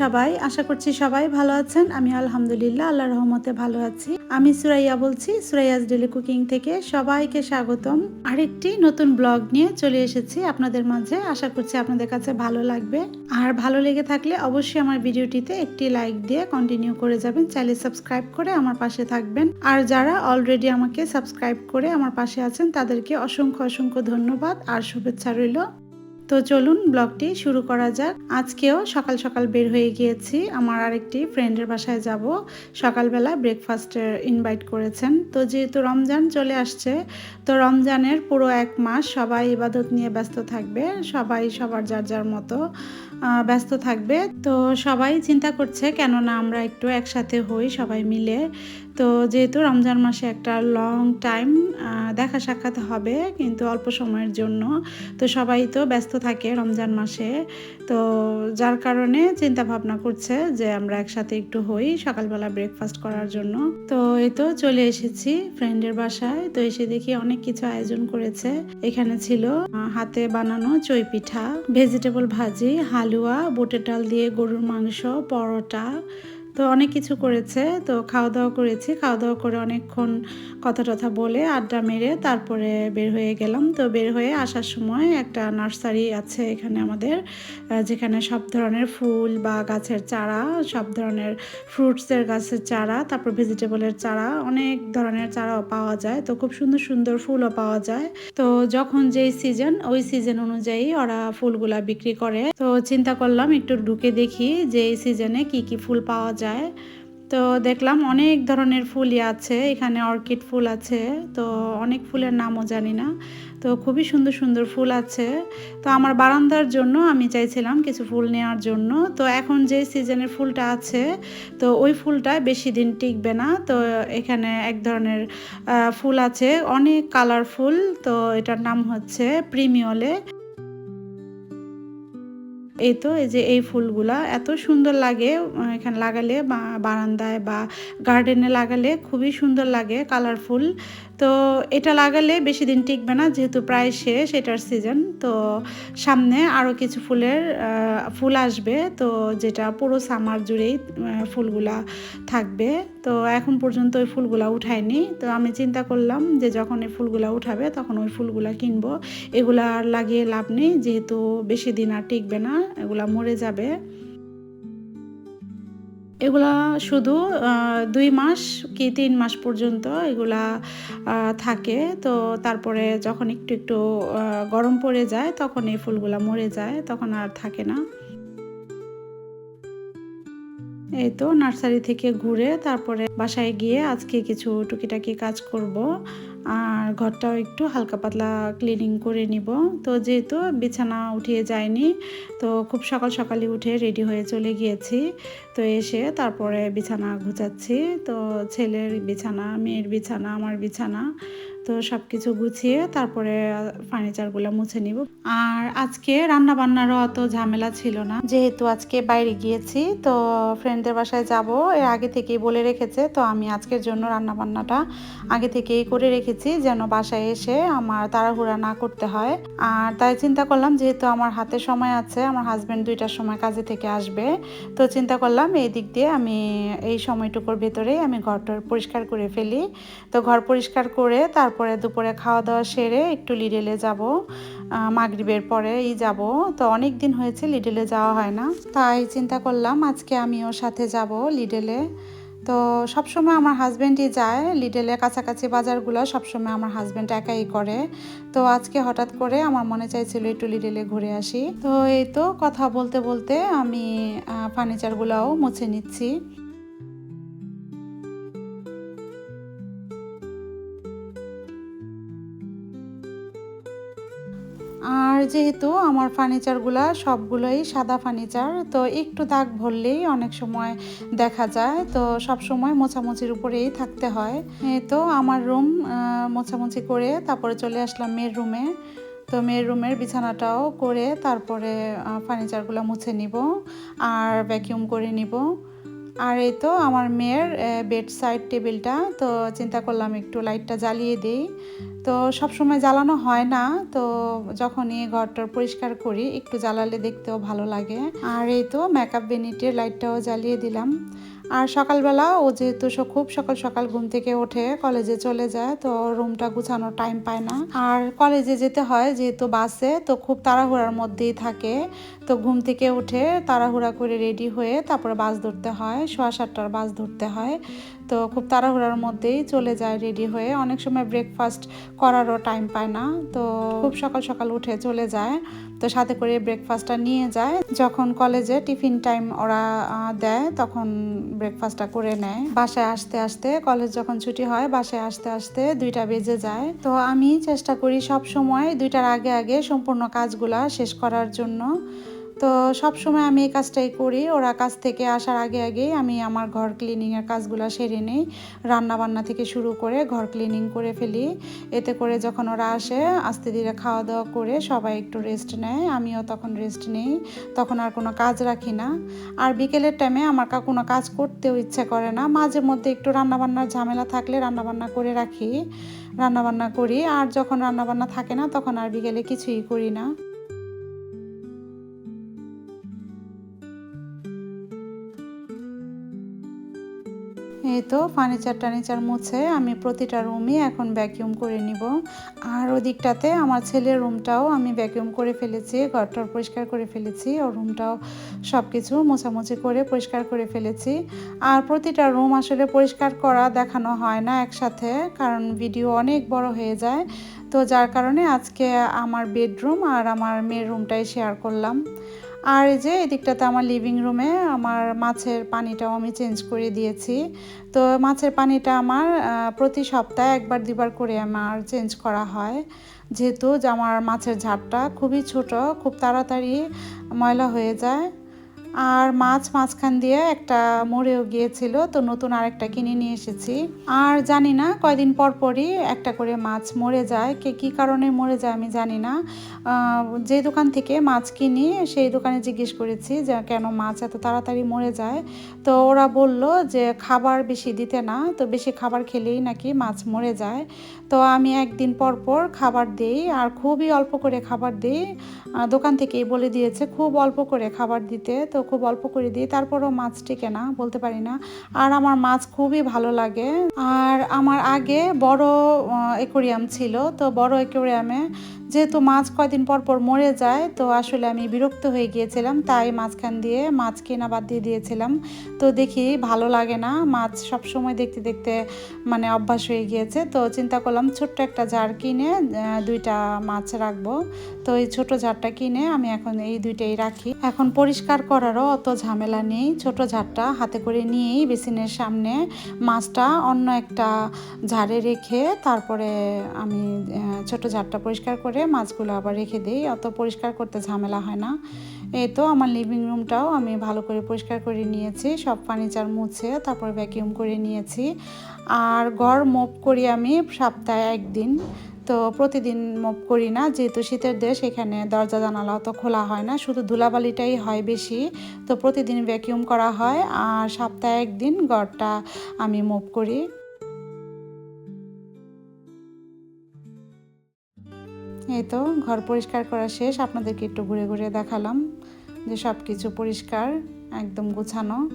সবাই, আশা করছি সবাই ভালো আছেন। আমি আলহামদুলিল্লাহ আল্লাহ রহমতে ভালো আছি। আমি সুরাইয়া বলছি, সুরাইয়াস ডেলি কুকিং থেকে সবাইকে স্বাগতম। আরেকটি নতুন ব্লগ নিয়ে চলে এসেছি আপনাদের মাঝে। আশা করছি আপনাদের কাছে ভালো লাগবে। আর ভালো লেগে থাকলে অবশ্যই আমার ভিডিওটিতে একটি লাইক দিয়ে কন্টিনিউ করে যাবেন। চাইলে সাবস্ক্রাইব করে আমার পাশে থাকবেন। আর যারা অলরেডি আমাকে সাবস্ক্রাইব করে আমার পাশে আছেন, তাদেরকে অসংখ্য অসংখ্য ধন্যবাদ। আর শুভেচ্ছা রইল। তো চলুন ব্লগটি শুরু করা যাক। আজকেও সকাল সকাল বের হয়ে গিয়েছি। আমার আরেকটি ফ্রেন্ডের বাসায় যাব। সকালবেলা ব্রেকফাস্টের ইনভাইট করেছেন। তো যেহেতু রমজান চলে আসছে, তো রমজানের পুরো এক মাস সবাই ইবাদত নিয়ে ব্যস্ত থাকবে। সবাই সবার যার যার মতো। ব্যস্ত থাকবে। তো সবাই চিন্তা করছে কেননা আমরা একটু একসাথে হই সবাই মিলে। তো যেহেতু রমজান মাসে একটা লং টাইম দেখা সাক্ষাৎ হবে কিন্তু অল্প সময়ের জন্য। তো সবাই তো ব্যস্ত থাকে রমজান মাসে। তো যার কারণে চিন্তা ভাবনা করছে যে আমরা একসাথে একটু হই সকালবেলা ব্রেকফাস্ট করার জন্য। তো এই তো চলে এসেছি ফ্রেন্ডের বাসায়। তো এসে দেখি অনেক কিছু আয়োজন করেছে। এখানে ছিল হাতে বানানো চই পিঠা ভেজিটেবল ভাজি হালুয়া বুটের ডাল দিয়ে গরুর মাংস পরোটা তো অনেক কিছু করেছে। তো খাওয়া দাওয়া করেছি। খাওয়া দাওয়া করে অনেকক্ষণ কথা টথা বলে আড্ডা মেরে তারপরে বের হয়ে গেলাম। তো বের হয়ে আসার সময় একটা নার্সারি আছে এখানে আমাদের যেখানে সব ধরনের ফুল বা গাছের চারা, সব ধরনের ফ্রুটসের গাছের চারা, তারপর ভেজিটেবলের চারা, অনেক ধরনের চারাও পাওয়া যায়। তো খুব সুন্দর সুন্দর ফুলও পাওয়া যায়। তো যখন যেই সিজন ওই সিজন অনুযায়ী ওরা ফুলগুলা বিক্রি করে। তো চিন্তা করলাম একটু ঢুকে দেখি যে এই সিজনে কি কি ফুল পাওয়া যায়। তো দেখলাম অনেক ধরনের ফুলই আছে, এখানে অর্কিড ফুল আছে, তো অনেক ফুলের নামও জানি না। তো খুবই সুন্দর সুন্দর ফুল আছে। তো আমার বারান্দার জন্য আমি চাইছিলাম কিছু ফুল নেওয়ার জন্য। তো এখন যে সিজনের ফুলটা আছে, তো ওই ফুলটা বেশি দিন টিকবে না। তো এখানে এক ধরনের ফুল আছে, অনেক কালারফুল। তো এটার নাম হচ্ছে প্রিমিওলে। এই তো, এই যে এই ফুলগুলা এত সুন্দর লাগে এখানে লাগালে বা বারান্দায় বা গার্ডেনে লাগালে খুবই সুন্দর লাগে কালারফুল তো এটা লাগালে বেশি দিন টিকবে না, যেহেতু প্রায় শেষ এটার সিজন তো সামনে আরও কিছু ফুলের ফুল আসবে, তো যেটা পুরো সামার জুড়েই ফুলগুলা থাকবে। তো এখন পর্যন্ত ওই ফুলগুলা উঠায়নি। তো আমি চিন্তা করলাম যে যখন এই ফুলগুলা উঠাবে, তখন ওই ফুলগুলা কিনবো। এগুলা আর লাগিয়ে লাভ নেই, যেহেতু বেশি দিন আর টিকবে না, এগুলা মরে যাবে। এগুলা শুধু দুই মাস কি তিন মাস পর্যন্ত এগুলা থাকে। তো তারপরে যখন একটু একটু গরম পড়ে যায়, তখন এই ফুলগুলা মরে যায়, তখন আর থাকে না। এই তো নার্সারি থেকে ঘুরে তারপরে বাসায় গিয়ে আজকে কিছু টুকিটাকি কাজ করব। আর ঘরটাও একটু হালকা পাতলা ক্লিনিং করে নিব। তো যেহেতু বিছানা উঠিয়ে যায়নি, তো খুব সকাল সকালে উঠে রেডি হয়ে চলে গিয়েছি। তো এসে তারপরে বিছানা গুছাচ্ছি। তো ছেলের বিছানা, মেয়ের বিছানা, আমার বিছানা, তো সব কিছু গুছিয়ে তারপরে ফার্নিচারগুলো মুছে নিব। আর আজকে রান্না বান্নারও অত ঝামেলা ছিল না। যেহেতু আজকে বাইরে গিয়েছি, তো ফ্রেন্ডদের বাসায় যাব। এর আগে থেকেই বলে রেখেছে, তো আমি আজকের জন্য রান্না বান্নাটা আগে থেকেই করে রেখেছি, যেন বাসায় এসে আমার তাড়াহুড়া না করতে হয়। আর তাই চিন্তা করলাম, যেহেতু আমার হাতে সময় আছে, আমার হাজব্যান্ড দুইটার সময় কাজে থেকে আসবে, তো চিন্তা করলাম এই দিক দিয়ে আমি এই সময়টুকুর ভেতরে আমি ঘরটা পরিষ্কার করে ফেলি। তো ঘর পরিষ্কার করে তারপরে দুপুরে খাওয়া দাওয়া সেরে একটু লিডেলে যাব মাগরিবের পরেই যাব। তো অনেক দিন হয়েছে লিডেলে যাওয়া হয় না। তাই চিন্তা করলাম আজকে আমিও সাথে যাব লিডেলে তো সবসময় আমার হাজব্যান্ডই যায় লিডেলের কাছাকাছি বাজারগুলো সবসময় আমার হাজব্যান্ড একাই করে। তো আজকে হঠাৎ করে আমার মনে চাইছিল একটু লিডেলে ঘুরে আসি। তো এই তো কথা বলতে বলতে আমি ফার্নিচারগুলোও মুছে নিচ্ছি। আর যেহেতু আমার ফার্নিচারগুলো সবগুলোই সাদা ফার্নিচার, তো একটু দাগ ভরলেই অনেক সময় দেখা যায়। তো সব সময় মোছামুছির উপরেই থাকতে হয়। তো আমার রুম মোছামুছি করে তারপরে চলে আসলাম মেয়ের রুমে। তো মেয়ের রুমের বিছানাটাও করে তারপরে ফার্নিচারগুলো মুছে নিব আর ভ্যাকিউম করে নিব। আর এই তো আমার মেয়ের বেড সাইড টেবিলটা তো চিন্তা করলাম একটু লাইটটা জ্বালিয়ে দিই। তো সব সময় জ্বালানো হয় না। তো যখনই ঘরটার পরিষ্কার করি, একটু জ্বালালে দেখতেও ভালো লাগে। আর এই তো মেকআপ বেনিটের লাইটটাও জ্বালিয়ে দিলাম। আর সকালবেলা ও যেহেতু খুব সকাল সকাল ঘুম থেকে ওঠে, কলেজে চলে যায়, তো রুমটা গুছানোর টাইম পায় না। আর কলেজে যেতে হয়, যেহেতু বাসে তো খুব তাড়াহুড়ার মধ্যেই থাকে। তো ঘুম থেকে উঠে তাড়াহুড়া করে রেডি হয়ে তারপরে বাস ধরতে হয়, সোয়া সাতটার বাস ধরতে হয়। তো খুব তাড়াহুড়ার মধ্যেই চলে যায় রেডি হয়ে। অনেক সময় ব্রেকফাস্ট করারও টাইম পায় না, তো খুব সকাল সকাল উঠে চলে যায়। তো সাথে করে ব্রেকফাস্টটা নিয়ে যায়। যখন কলেজে টিফিন টাইম ওরা দেয়, তখন ব্রেকফাস্টটা করে নেয়। বাসায় আসতে আসতে কলেজ যখন ছুটি হয়, বাসায় আসতে আসতে দুইটা বেজে যায়। তো আমি চেষ্টা করি সব সময় দুইটার আগে আগে সম্পূর্ণ কাজগুলা শেষ করার জন্য। তো সব সময় আমি এই কাজটাই করি। ওরা কাজ থেকে আসার আগে আগেই আমি আমার ঘর ক্লিনিংয়ের কাজগুলো সেরে নিই। রান্না বান্না থেকে শুরু করে ঘর ক্লিনিং করে ফেলি। এতে করে যখন ওরা আসে, আস্তে ধীরে খাওয়া দাওয়া করে সবাই একটু রেস্ট নেয়। আমিও তখন রেস্ট নেই। তখন আর কোনো কাজ রাখি না। আর বিকেলের টাইমে আমার কোনো কাজ করতেও ইচ্ছে করে না। মাঝে মধ্যে একটু রান্নাবান্নার ঝামেলা থাকলে রান্নাবান্না করে রাখি। রান্নাবান্না করি। আর যখন রান্নাবান্না থাকে না, তখন আর বিকেলে কিছুই করি না। এই তো ফার্নিচার টার্নিচার মুছে আমি প্রতিটা রুমই এখন ভ্যাকিউম করে নিব। আর ওদিকটাতে আমার ছেলের রুমটাও আমি ভ্যাকিউম করে ফেলেছি ঘরটার পরিষ্কার করে ফেলেছি ও রুমটাও সব কিছু মোছামুছি করে পরিষ্কার করে ফেলেছি। আর প্রতিটা রুম আসলে পরিষ্কার করা দেখানো হয় না একসাথে, কারণ ভিডিও অনেক বড় হয়ে যায়। তো যার কারণে আজকে আমার বেডরুম আর আমার মেয়ের রুমটাই শেয়ার করলাম। আর এই যে এদিকটাতে আমার লিভিং রুমে আমার মাছের পানিটাও আমি চেঞ্জ করে দিয়েছি। তো মাছের পানিটা আমার প্রতি সপ্তাহে একবার দুবার করে আমার চেঞ্জ করা হয়। যেহেতু আমার মাছের ঝাড়টা খুবই ছোট, খুব তাড়াতাড়ি ময়লা হয়ে যায়। আর মাছ মাঝখান দিয়ে একটা মরেও গিয়েছিল, তো নতুন আরেকটা কিনে নিয়ে এসেছি। আর জানি না, কয়দিন পর পরই একটা করে মাছ মরে যায়। কে, কী কারণে মরে যায় আমি জানি না। যে দোকান থেকে মাছ কিনি, সেই দোকানে জিজ্ঞেস করেছি যে কেন মাছ এত তাড়াতাড়ি মরে যায়। তো ওরা বলল যে খাবার বেশি দিতে না, তো বেশি খাবার খেলেই নাকি মাছ মরে যায়। তো আমি একদিন পর পর খাবার দিই, আর খুবই অল্প করে খাবার দিই। দোকান থেকেই বলে দিয়েছে, খুব অল্প করে খাবার দিতে। তো খুব অল্প করে দিই, তারপরও মাছ টিকে না, বলতে পারি না। আর আমার মাছ খুবই ভালো লাগে। আর আমার আগে বড় একুরিয়াম ছিল, তো বড় একুরিয়ামে যেহেতু মাছ কয়দিন পর পর মরে যায়, তো আসলে আমি বিরক্ত হয়ে গিয়েছিলাম। তাই মাঝখান দিয়ে মাছ কেনা বাদ দিয়ে দিয়েছিলাম। তো দেখি ভালো লাগে না, মাছ সব সময় দেখতে দেখতে মানে অভ্যাস হয়ে গিয়েছে। তো চিন্তা করলাম ছোট্ট একটা জার কিনে দুইটা মাছ রাখব। তো এই ছোট ঝাড়টা কিনে আমি এখন এই দুইটাই রাখি। এখন পরিষ্কার করারও অত ঝামেলা নেই। ছোট ঝাড়টা হাতে করে নিয়েই বেসিনের সামনে মাছটা অন্য একটা ঝাড়ে রেখে তারপরে আমি ছোট ঝাড়টা পরিষ্কার করে করে মাছগুলো আবার রেখে দিই, অত পরিষ্কার করতে ঝামেলা হয় না। এই তো আমার লিভিং রুমটাও আমি ভালো করে পরিষ্কার করে নিয়েছি, সব ফার্নিচার মুছে, তারপর ভ্যাকিউম করে নিয়েছি। আর ঘর মোপ করি আমি সপ্তাহে একদিন, তো প্রতিদিন মোপ করি না, যেহেতু শীতের দেশ, এখানে দরজা জানালা অত খোলা হয় না, শুধু ধুলাবালিটাই হয় বেশি। তো প্রতিদিন ভ্যাকিউম করা হয়, আর সপ্তাহে একদিন ঘরটা আমি মোপ করি। এই তো, ঘর পরিষ্কার করা শেষ। আপনাদেরকে একটু ঘুরে ঘুরে দেখালাম যে সব কিছু পরিষ্কার, একদম গুছানো।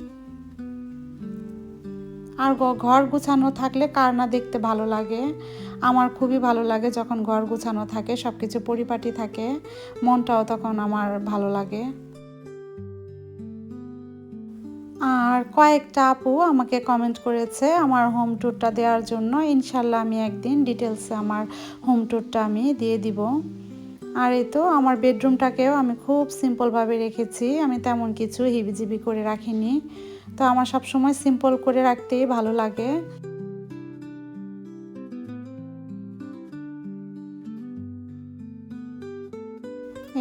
আর ঘর গুছানো থাকলে কার না দেখতে ভালো লাগে? আমার খুবই ভালো লাগে যখন ঘর গুছানো থাকে সব কিছু পরিপাটি থাকে। মনটাও তখন আমার ভালো লাগে। আর কয়েকটা আপু আমাকে কমেন্ট করেছে আমার হোম ট্যুরটা দেওয়ার জন্য। ইনশাল্লাহ আমি একদিন ডিটেলসে আমার হোম ট্যুরটা আমি দিয়ে দিব। আর এই তো আমার বেডরুমটাকেও আমি খুব সিম্পলভাবে রেখেছি। আমি তেমন কিছু হিবিজিবি করে রাখিনি। তো আমার সব সময় সিম্পল করে রাখতেই ভালো লাগে।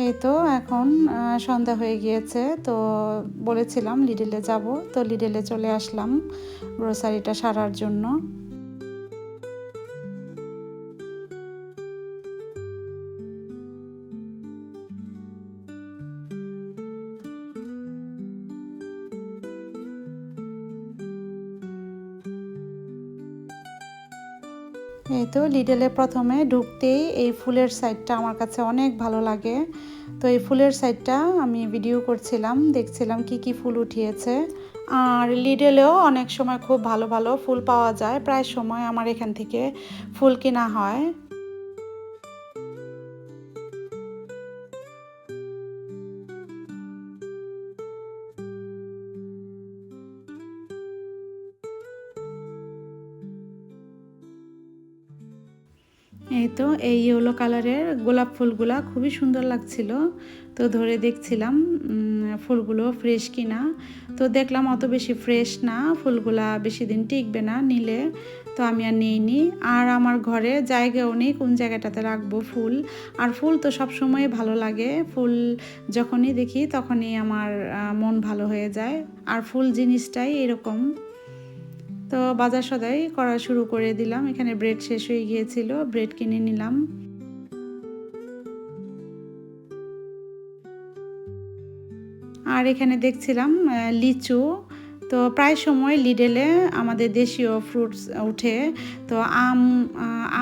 এই তো এখন সন্ধ্যা হয়ে গিয়েছে। তো বলেছিলাম লিডেলে যাব। তো লিডেলে চলে আসলাম গ্রোসারিটা সারার জন্য। তো লিডেলে প্রথমে ঢুকতেই এই ফুলের সাইডটা আমার কাছে অনেক ভালো লাগে। তো এই ফুলের সাইডটা আমি ভিডিও করছিলাম, দেখছিলাম কি কি ফুল উঠিয়েছে। আর লিডেলেও অনেক সময় খুব ভালো ভালো ফুল পাওয়া যায়, প্রায় সময় আমার এখান থেকে ফুল কেনা হয়। এই তো, এই ইয়েলো কালারের গোলাপ ফুলগুলা খুবই সুন্দর লাগছিল। তো ধরে দেখছিলাম ফুলগুলো ফ্রেশ কিনা। তো দেখলাম অত বেশি ফ্রেশ না, ফুলগুলা বেশি দিন টিকবে না নিলে। তো আমি আর নিইনি। আর আমার ঘরে জায়গাও নেই, কোন জায়গাটাতে রাখব ফুল? আর ফুল তো সব সময় ভালো লাগে। ফুল যখনই দেখি তখনই আমার মন ভালো হয়ে যায়। আর ফুল জিনিসটাই এরকম। তো বাজার সদাই করা শুরু করে দিলাম। এখানে ব্রেড শেষ হয়ে গিয়েছিল ব্রেড কিনে নিলাম। আর এখানে দেখছিলাম লিচু। তো প্রায় সময় লিডেলে আমাদের দেশীয় ফ্রুটস উঠে। তো আম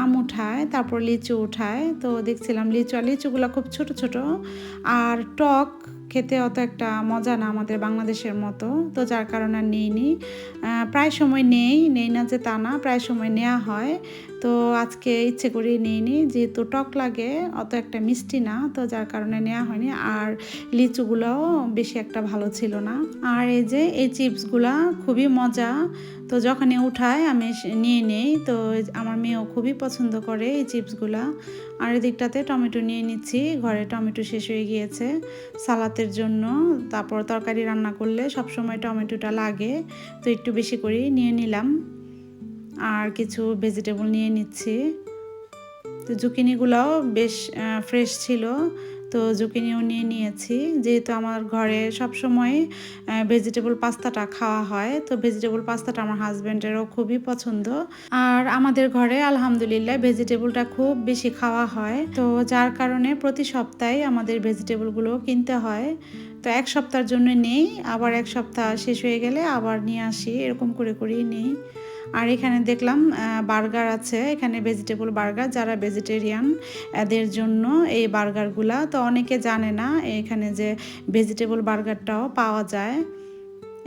আম উঠায়, তারপর লিচু উঠায়। তো দেখছিলাম লিচু, আর লিচুগুলো খুব ছোট ছোট। আর টক খেতে অত একটা মজা না আমাদের বাংলাদেশের মতো। তো যার কারণে আর নিইনি আহ, প্রায় সময় নেই নেই না যে তা না প্রায় সময় নেওয়া হয়। তো আজকে ইচ্ছে করেই নিইনি যেহেতু টক লাগে অত একটা মিষ্টি না তো যার কারণে নেওয়া হয়নি। আর লিচুগুলোও বেশি একটা ভালো ছিল না। আর এই যে এই চিপসগুলা খুবই মজা তো যখনই উঠায়, আমি নিয়ে নেই। তো আমার মেয়েও খুবই পছন্দ করে এই চিপসগুলা। আর এদিকটাতে টমেটো নিয়ে নিচ্ছি। ঘরে টমেটো শেষ হয়ে গিয়েছে সালাতের জন্য। তারপর তরকারি রান্না করলে সবসময় টমেটোটা লাগে। তো একটু বেশি করেই নিয়ে নিলাম। আর কিছু ভেজিটেবল নিয়ে নিচ্ছি। তো জুকিনিগুলোও বেশ ফ্রেশ ছিল। তো জুকিনিও নিয়ে নিয়েছি। যেহেতু আমার ঘরে সবসময় ভেজিটেবল পাস্তাটা খাওয়া হয়, তো ভেজিটেবল পাস্তাটা আমার হাজব্যান্ডেরও খুবই পছন্দ। আর আমাদের ঘরে আলহামদুলিল্লাহ ভেজিটেবলটা খুব বেশি খাওয়া হয়। তো যার কারণে প্রতি সপ্তাহে আমাদের ভেজিটেবলগুলো কিনতে হয়। তো এক সপ্তাহের জন্য নেই, আবার এক সপ্তাহ শেষ হয়ে গেলে আবার নিয়ে আসি, এরকম করে করেই নেই। আর এখানে দেখলাম বার্গার আছে, এখানে ভেজিটেবল বার্গার যারা ভেজিটেরিয়ান এদের জন্য এই বার্গারগুলা। তো অনেকে জানে না এখানে যে ভেজিটেবল বার্গারটাও পাওয়া যায়।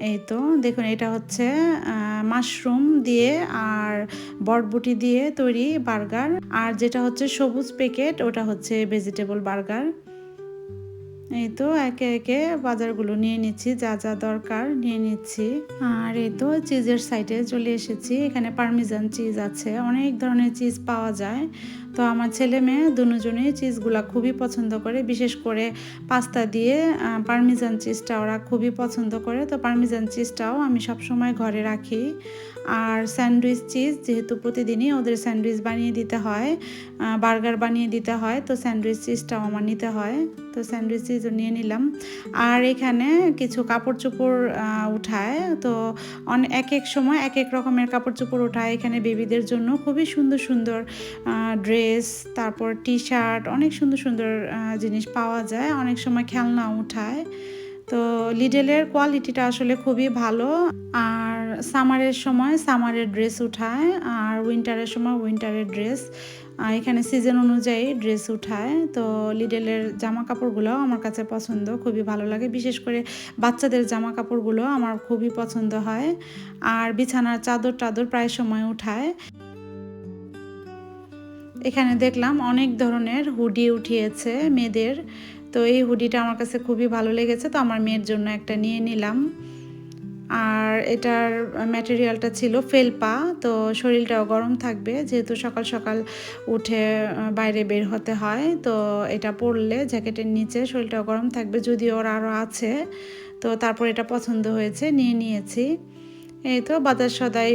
এই তো, দেখুন, এটা হচ্ছে মাশরুম দিয়ে আর বটবুটি দিয়ে তৈরি বার্গার। আর যেটা হচ্ছে সবুজ প্যাকেট ওটা হচ্ছে ভেজিটেবল বার্গার। এই তো একে একে বাজারগুলো নিয়ে নিচ্ছি, যা যা দরকার নিয়ে নিচ্ছি। আর এই তো চিজের সাইডে চলে এসেছি, এখানে পারমিজান চিজ আছে, অনেক ধরনের চিজ পাওয়া যায়। তো আমার ছেলে মেয়ে দুজনেই চিজগুলো খুবই পছন্দ করে, বিশেষ করে পাস্তা দিয়ে পারমিজান চিজটা ওরা খুবই পছন্দ করে। তো পারমিজান চিজটাও আমি সবসময় ঘরে রাখি। আর স্যান্ডউইচ চিজ যেহেতু প্রতিদিনই ওদের স্যান্ডউইচ বানিয়ে দিতে হয় বার্গার বানিয়ে দিতে হয়, তো স্যান্ডউইচ চিজটাও আমার নিতে হয়, তো স্যান্ডউইচ চিজও নিয়ে নিলাম। আর এখানে কিছু কাপড় চোপড় উঠায়, তো এক এক সময় এক এক রকমের কাপড় চোপড় ওঠায় এখানে বেবিদের জন্য। খুবই সুন্দর সুন্দর ড্রেস, তারপর টি শার্ট অনেক সুন্দর সুন্দর জিনিস পাওয়া যায়। অনেক সময় খেলনা উঠায়। তো লিডেলের কোয়ালিটিটা আসলে খুবই ভালো। আর সামারের সময় সামারের ড্রেস উঠায় আর উইন্টারের সময় উইন্টারের ড্রেস। এখানে সিজন অনুযায়ী ড্রেস উঠায়। তো লিডেলের জামা কাপড়গুলো আমার কাছে পছন্দ, খুবই ভালো লাগে। বিশেষ করে বাচ্চাদের জামা কাপড়গুলো আমার খুবই পছন্দ হয়। আর বিছানার চাদর টাদর প্রায় সময় উঠায়। এখানে দেখলাম অনেক ধরনের হুডি উঠিয়েছে মেয়েদের। তো এই হুডিটা আমার কাছে খুবই ভালো লেগেছে। তো আমার মেয়ের জন্য একটা নিয়ে নিলাম। আর এটার ম্যাটেরিয়ালটা ছিল ফেলপা, তো শরীরটাও গরম থাকবে, যেহেতু সকাল সকাল উঠে বাইরে বের হতে হয়, তো এটা পরলে জ্যাকেটের নিচে শরীরটাও গরম থাকবে, যদিও ওর আরও আছে, তো তারপর এটা পছন্দ হয়েছে, নিয়ে নিয়েছি। এই তো বাজার সদাই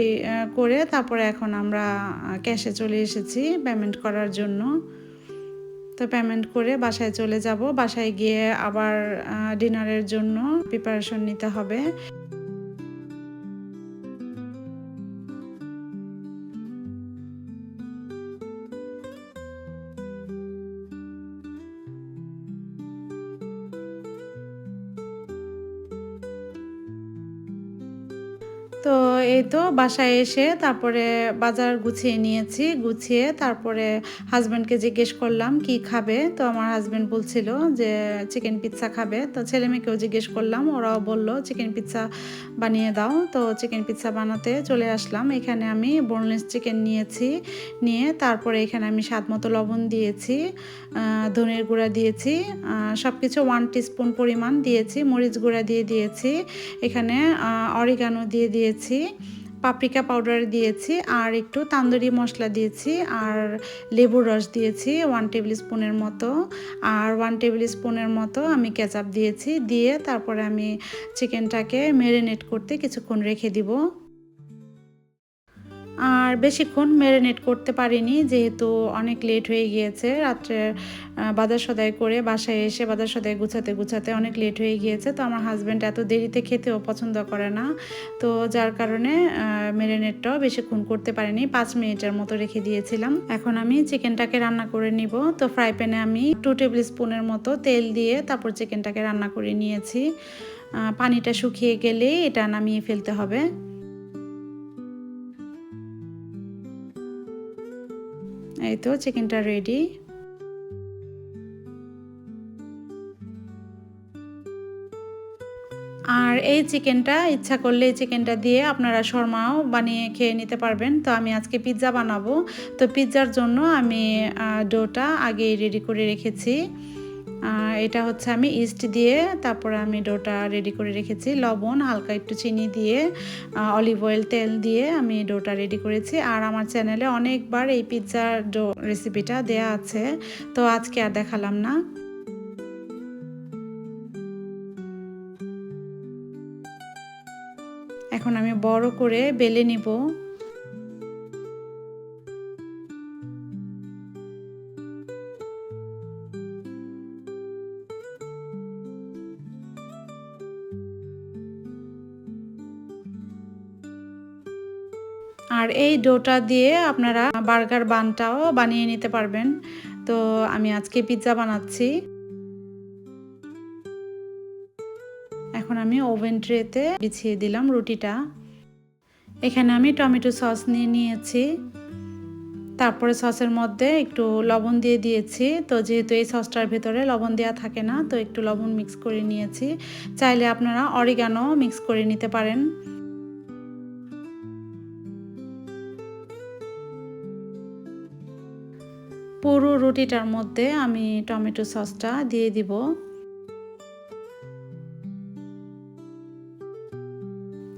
করে তারপরে এখন আমরা ক্যাশে চলে এসেছি পেমেন্ট করার জন্য। তো পেমেন্ট করে বাসায় চলে যাব, বাসায় গিয়ে আবার ডিনারের জন্য প্রিপারেশন নিতে হবে। তো এই তো বাসায় এসে তারপরে বাজার গুছিয়ে নিয়েছি, গুছিয়ে তারপরে হাজব্যান্ডকে জিজ্ঞেস করলাম কি খাবে? তো আমার হাজব্যান্ড বলছিল যে চিকেন পিৎজা খাবে। তো ছেলে মেয়েকেও জিজ্ঞেস করলাম, ওরাও বলল চিকেন পিৎজা বানিয়ে দাও। তো চিকেন পিৎজা বানাতে চলে আসলাম। এখানে আমি বোনলেস চিকেন নিয়েছি, নিয়ে তারপরে এখানে আমি স্বাদ মতো লবণ দিয়েছি ধনের গুঁড়া দিয়েছি সব কিছু ওয়ান টিস্পুন পরিমাণ দিয়েছি, মরিচ গুঁড়া দিয়ে দিয়েছি। এখানে অরিগানো দিয়ে দিয়েছি। পাপরিকা পাউডার দিয়েছি, আর একটু তান্দুরি মশলা দিয়েছি, আর লেবুর রস দিয়েছি ওয়ান টেবিল স্পুনের মতো, আর ওয়ান টেবিল স্পুনের মতো আমি কেচাপ দিয়েছি, দিয়ে তারপরে আমি চিকেনটাকে ম্যারিনেট করতে কিছুক্ষণ রেখে দিব। আর বেশিক্ষণ ম্যারিনেট করতে পারিনি, যেহেতু অনেক লেট হয়ে গিয়েছে। রাত্রে বাজার সদাই করে বাসায় এসে বাজার সদাই গুছাতে গুছাতে অনেক লেট হয়ে গিয়েছে। তো আমার হাজব্যান্ড এত দেরিতে খেতেও পছন্দ করে না। তো যার কারণে ম্যারিনেটটাও বেশিক্ষণ করতে পারিনি। পাঁচ মিনিটের মতো রেখে দিয়েছিলাম। এখন আমি চিকেনটাকে রান্না করে নিব। তো ফ্রাই প্যানে আমি টু টেবিল স্পুনের মতো তেল দিয়ে তারপর চিকেনটাকে রান্না করে নিয়েছি। পানিটা শুকিয়ে গেলেই এটা নামিয়ে ফেলতে হবে। এই তো চিকেনটা রেডি আর এই চিকেনটা ইচ্ছা করলে এই চিকেনটা দিয়ে আপনারা শর্মাও বানিয়ে খেয়ে নিতে পারবেন। তো আমি আজকে পিৎজা বানাবো। তো পিৎজার জন্য আমি ডোটা আগে রেডি করে রেখেছি। এটা হচ্ছে আমি ইস্ট দিয়ে তারপরে আমি ডোটা রেডি করে রেখেছি। লবণ, হালকা একটু চিনি দিয়ে অলিভ অয়েল, তেল দিয়ে আমি ডোটা রেডি করেছি। আর আমার চ্যানেলে অনেকবার এই পিৎজার ডো রেসিপিটা দেয়া আছে, তো আজকে আর দেখালাম না। এখন আমি বড় করে বেলে নিব। আর এই ডোটা দিয়ে আপনারা বার্গার বানটাও বানিয়ে নিতে পারবেন। তো আমি আজকে পিৎজা বানাচ্ছি। এখন আমি ওভেন ট্রেতে বিছিয়ে দিলাম রুটিটা। এখানে আমি টমেটো সস নিয়ে নিয়েছি। তারপরে সসের মধ্যে একটু লবণ দিয়ে দিয়েছি। তো যেহেতু এই সসটার ভেতরে লবণ দেওয়া থাকে না, তো একটু লবণ মিক্স করে নিয়েছি। চাইলে আপনারা অরিগানো মিক্স করে নিতে পারেন। পুরো রুটিটার মধ্যে আমি টমেটো সসটা দিয়ে দিব।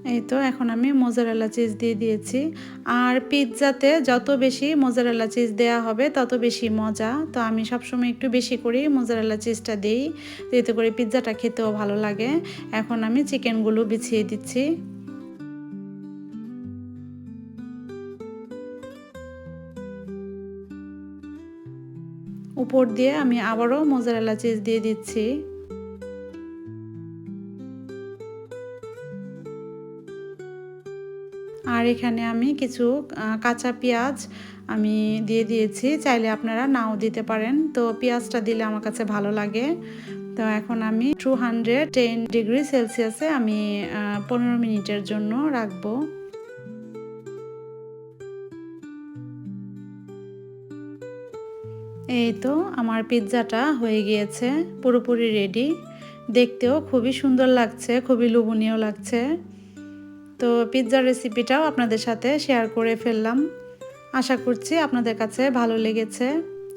এই তো এখন আমি মোজারেলা চিজ দিয়ে দিয়েছি। আর পিৎজাতে যত বেশি মোজারেলা চিজ দেওয়া হবে, তত বেশি মজা। তো আমি সবসময় একটু বেশি করেই মোজারেলা চিজটা দিই এতে করে পিৎজাটা খেতেও ভালো লাগে। এখন আমি চিকেনগুলো বিছিয়ে দিচ্ছি। উপর দিয়ে আমি আবারও মোজারেলা চিজ দিয়ে দিচ্ছি। আর এখানে আমি কিছু কাঁচা পেঁয়াজ আমি দিয়ে দিয়েছি। চাইলে আপনারা নাও দিতে পারেন। তো পেঁয়াজটা দিলে আমার কাছে ভালো লাগে। তো এখন আমি টু হান্ড্রেড টেন ডিগ্রি সেলসিয়াসে আমি পনেরো মিনিটের জন্য রাখব। এই তো আমার পিৎজাটা হয়ে গিয়েছে, পুরোপুরি রেডি দেখতেও খুবই সুন্দর লাগছে, খুবই লোভনীয় লাগছে। তো পিৎজার রেসিপিটাও আপনাদের সাথে শেয়ার করে ফেললাম। আশা করছি আপনাদের কাছে ভালো লেগেছে।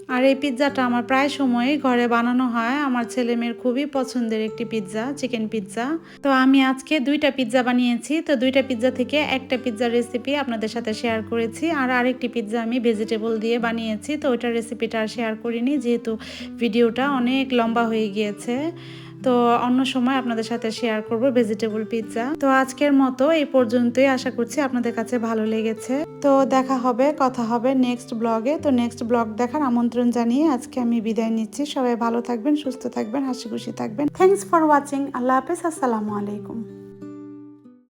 আর এই পিৎজাটা আমার প্রায় সময়ই ঘরে বানানো হয়। আমার ছেলে মেয়ের খুবই পছন্দের একটি পিৎজা, চিকেন পিৎজা। তো আমি আজকে দুইটা পিৎজা বানিয়েছি। তো দুইটা পিৎজা থেকে একটা পিৎজার রেসিপি আপনাদের সাথে শেয়ার করেছি। আর আরেকটি পিৎজা আমি ভেজিটেবল দিয়ে বানিয়েছি। তো ওইটার রেসিপিটা আর শেয়ার করিনি, যেহেতু ভিডিওটা অনেক লম্বা হয়ে গিয়েছে। তো অন্য সময় আপনাদের সাথে শেয়ার করব ভেজিটেবল পিৎজা তো আজকের মতো এই পর্যন্তই। আশা করছি আপনাদের কাছে ভালো লেগেছে। তো দেখা হবে, কথা হবে নেক্সট ব্লগে তো নেক্সট ব্লগ দেখার আমন্ত্রণ জানিয়ে আজকে আমি বিদায় নিচ্ছি। সবাই ভালো থাকবেন, সুস্থ থাকবেন, হাসি খুশি থাকবেন। থ্যাংকস ফর ওয়াচিং আল্লাহ হাফেজ। আসসালামু আলাইকুম।